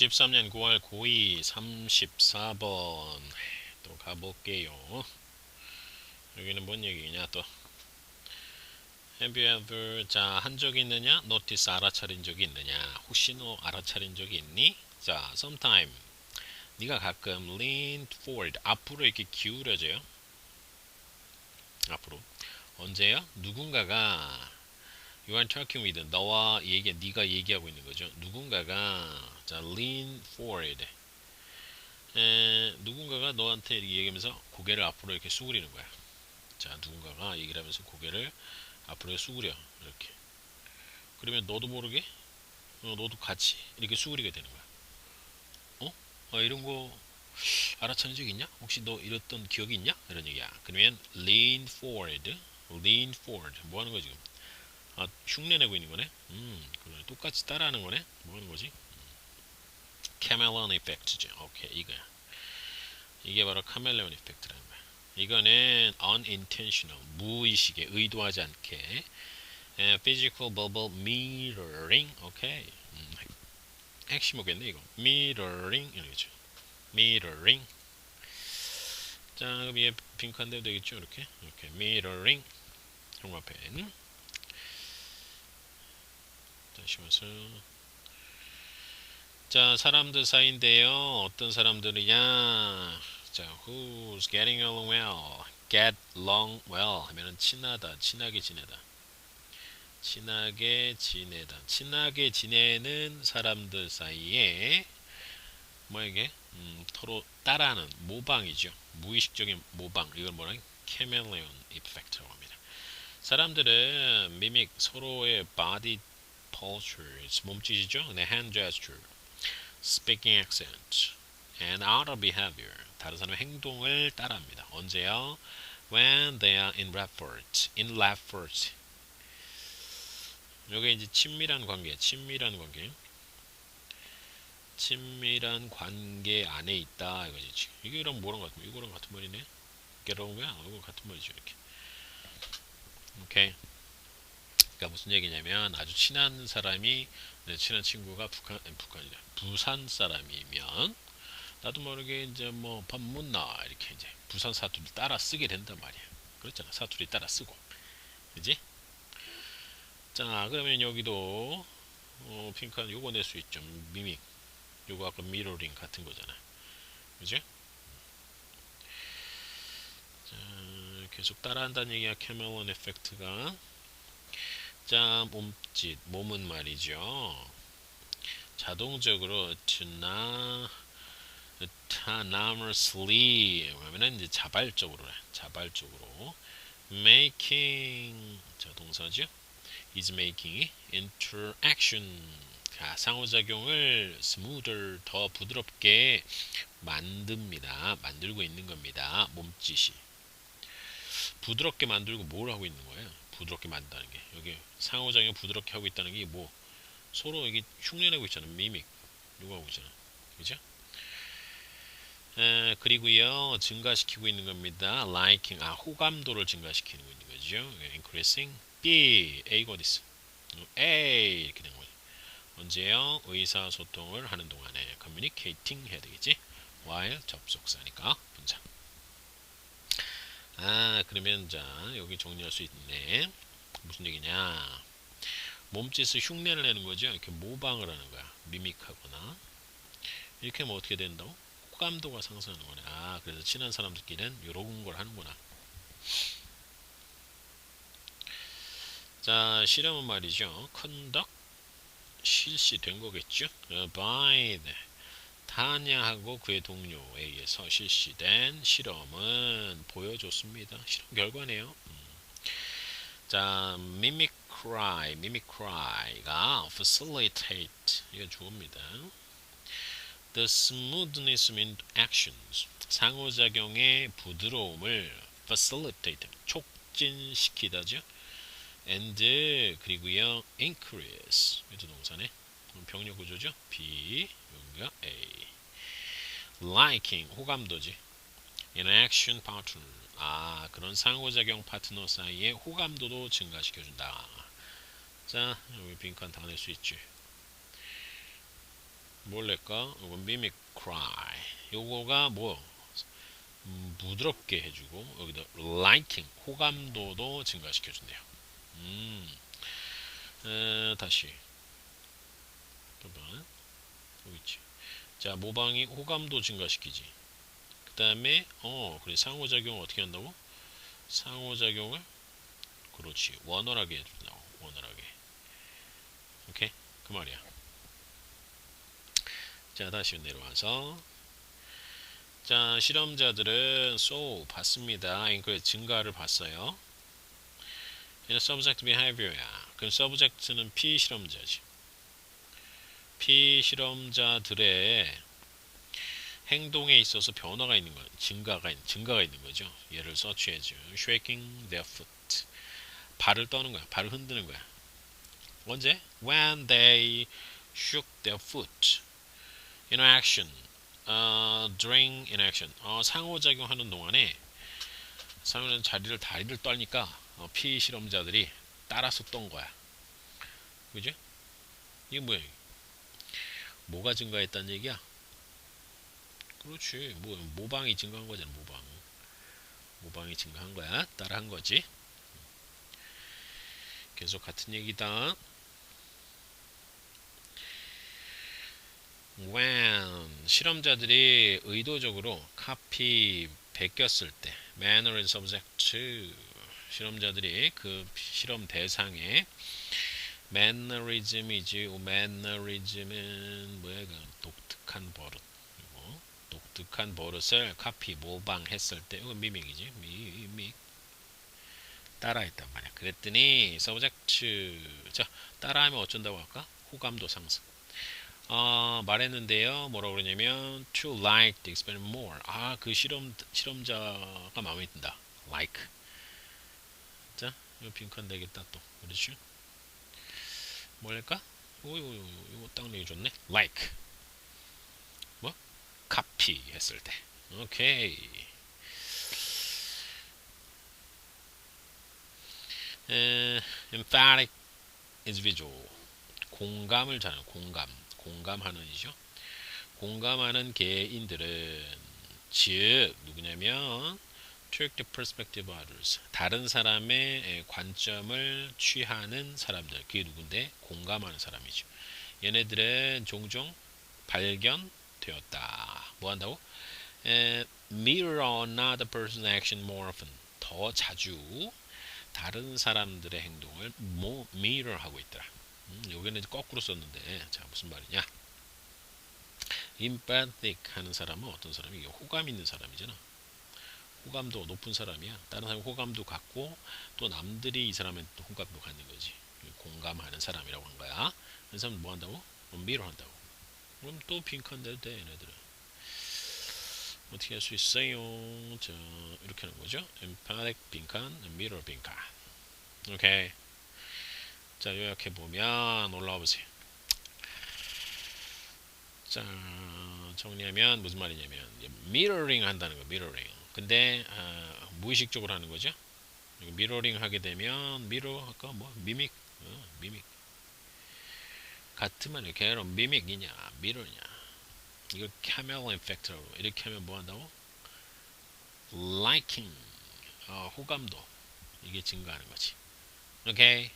13년 9월 고2 34번 또 가볼게요. 여기는 뭔 얘기냐 또 Have you ever 자 한 적이 있느냐? notice 알아차린 적이 있느냐? 혹시 너 알아차린 적이 있니? 자 sometime 네가 가끔 lean forward 앞으로 이렇게 기울어져요. 앞으로 언제요? 누군가가 You are talking with 너와 얘기 네가 얘기하고 있는 거죠. 누군가가 자 lean forward 에, 누군가가 너한테 이렇게 얘기하면서 고개를 앞으로 이렇게 수그리는 거야. 자 누군가가 얘기를 하면서 고개를 앞으로 수그려 이렇게. 그러면 너도 모르게 어, 너도 같이 이렇게 수그리게 되는 거야. 어? 아, 이런 거 알아차는 적 있냐? 혹시 너 이랬던 기억이 있냐? 이런 얘기야. 그러면 lean forward, lean forward 뭐 하는 거야 지금? 아, 흉내내고 있는 거네. 음, 그래. 똑같이 따라하는 거네. 뭐 하는 거지? 카멜레온 이펙트죠. 오케이, 이거야. 이게 바로 카멜레온 이펙트라는 거야. 이거는 unintentional, 무의식에 의도하지 않게 에, physical bubble mirroring, 오케이. 음, 핵심 뭐겠네 이거. mirroring 이러겠죠. mirroring. 자, 그럼 위에 핑크한 대도 되겠죠, 이렇게. 이렇게 mirroring. 형광펜. 다시 와서 자 사람들 사이인데요. 어떤 사람들이냐? 자 who's getting along well? get along well 하면은 친하다 친하게 지내다. 친하게 지내다. 친하게 지내는 사람들 사이에 뭐 이게? 음, 서로 따라하는 모방이죠. 무의식적인 모방. 이걸 뭐라 캐멜레온 이펙트라고 합니다. 사람들은 미믹 서로의 바디 postures, 몸짓이죠. 네, hand gesture, speaking accent, and outer behavior. 다른 사람의 행동을 따라합니다. 언제요? When they are in rapport, in rapport. 요게 이제 친밀한 관계, 친밀한 관계. 친밀한 관계 안에 있다 이거지. 이게 이랑 뭐랑 같은 이거랑 같은 말이네. along well. 이거 같은 말이죠 이렇게. 오케이. 그러니까 무슨 얘기냐면 아주 친한 사람이 네, 친한 친구가 북한 북한이라 부산 사람이면 나도 모르게 이제 뭐 밥 못나 이렇게 이제 부산 사투리 따라 쓰게 된단 말이야. 그렇잖아 사투리 따라 쓰고, 그지? 자 그러면 여기도 어, 핑크한 요거 낼 수 있죠. 미믹 요거 아까 미러링 같은 거잖아. 그지? 자 계속 따라한다는 얘기야 캐멜론 에펙트가. 자, 몸짓, 몸은 말이죠. 자동적으로 to autonomously 하면은 이제 자발적으로 자발적으로 making 자 동사죠. is making interaction 자, 상호작용을 smoother 더 부드럽게 만듭니다. 만들고 있는 겁니다. 몸짓이 부드럽게 만들고 뭘 하고 있는 거예요? 부드럽게 만든다는 게 여기 상호작용 부드럽게 하고 있다는 게 뭐 서로 여기 흉내내고 있잖아. 미믹 이거 하고 있잖아. 그죠? 에, 그리고요 증가시키고 있는 겁니다. liking. 아 호감도를 증가시키는 있는 거죠. increasing. B. A가 어디 있어 A. 이렇게 된 거죠. 언제요? 의사소통을 하는 동안에 communicating 해야 되겠지? while 접속사니까. 분사 아 그러면 자 여기 정리할 수 있네. 무슨 얘기냐? 몸짓을 흉내를 내는 거죠? 이렇게 모방을 하는 거야. 미믹하거나. 이렇게 하면 어떻게 된다고? 호감도가 상승하는 거네. 아 그래서 친한 사람들끼리는 이런 걸 하는구나. 자 실험은 말이죠. conduct 실시된 거겠죠? by 타냐하고 그의 동료에 의해서 실시된 실험은 보여줬습니다. 실험 결과네요. 음. 자, mimicry, mimicry가 facilitate 이거 주어입니다. The smoothness in actions 상호작용의 부드러움을 facilitate 촉진시키다죠. and 그리고요 increase 이것도 동사네. 병력 구조죠. B 여기가 A liking 호감도지 in action partner 아 그런 상호작용 파트너 사이의 호감도도 증가시켜준다. 자 여기 빈칸 다 낼 수 있지. 뭘 낼까? 이건 mimic cry. 요거가 뭐? 음, 부드럽게 해주고 여기다 liking 호감도도 증가시켜준대요. 음, 에, 다시. 봐봐. 여기 있지. 자 모방이 호감도 증가시키지. 그 다음에 어 그래 상호작용을 어떻게 한다고? 상호작용을 그렇지 원활하게 해준다고 원활하게. 오케이 그 말이야. 자 다시 내려와서 자 실험자들은 so 봤습니다. 앵커의 증가를 봤어요. 얘는 subject behavior야. 그럼 subject는 피실험자지. 피실험자들의 행동에 있어서 변화가 있는 거, 증가가 증가가 있는 거죠. 얘를 서치해줘. shaking their foot. 발을 떠는 거야. 발을 흔드는 거야. 언제? When they shook their foot in action. 어, during in action. 어, 상호작용하는 동안에 상호는 자리를 다리를 떨니까 어, 피실험자들이 따라서 떤 거야. 그죠? 이게 뭐야? 뭐가 증가했다는 얘기야? 그렇지. 뭐 모방이 증가한 거잖아. 모방. 모방이 증가한 거야. 따라한 거지. 계속 같은 얘기다. when 실험자들이 의도적으로 카피 베꼈을 때 manner and subject 실험자들이 그 실험 대상에 mannerism이지 mannerism은 뭐야 그 독특한 버릇 그리고 독특한 버릇을 카피 모방했을 때 이건 미믹이지 미믹 따라했단 말이야 그랬더니 subject 자 따라하면 어쩐다고 할까 호감도 상승 어, 말했는데요. 뭐라고 그러냐면 to like the experiment more. 아, 그 실험 실험자가 마음에 든다. like. 자, 이거 빈칸 되겠다 또. 그렇죠? 뭐랄까? 오, 이거, 이거, 이거 딱 내줬네. like. 뭐? copy 했을 때. 오케이. 에, emphatic is visual. 공감을 잘하는 공감. 공감하는 이죠. 공감하는 개인들은 즉 누구냐면 perspective of others 다른 사람의 관점을 취하는 사람들 그게 누군데 공감하는 사람이죠. 얘네들은 종종 발견되었다. 뭐 한다고? 에, mirror another person's action more often 더 자주 다른 사람들의 행동을 뭐 mirror 하고 있더라. 음, 여기는 거꾸로 썼는데 자 무슨 말이냐 empathic 하는 사람은 어떤 사람이 호감 있는 사람이잖아 호감도 높은 사람이야. 다른 사람 호감도 갖고 또 남들이 이 사람의 호감도 갖는 거지. 공감하는 사람이라고 한 거야. 그 사람 뭐 한다고? 미러 한다고. 그럼 또 빈칸대도 돼 얘네들은. 어떻게 할 수 있어요? 자 이렇게 하는 거죠. empathic 빈칸 mirror 빈칸. 오케이. 자 요약해 보면 올라와 보세요. 자 정리하면 무슨 말이냐면 미러링 한다는 거 미러링. 근데 어, 무의식적으로 하는 거죠. 미러링 하게 되면 미러 아까 뭐 미믹 어, 미믹 같으면 이렇게 하면 미믹이냐 미러냐 이거 캐멜 인펙트라고 이렇게 하면 뭐 한다고? liking 어, 호감도 이게 증가하는 거지. 오케이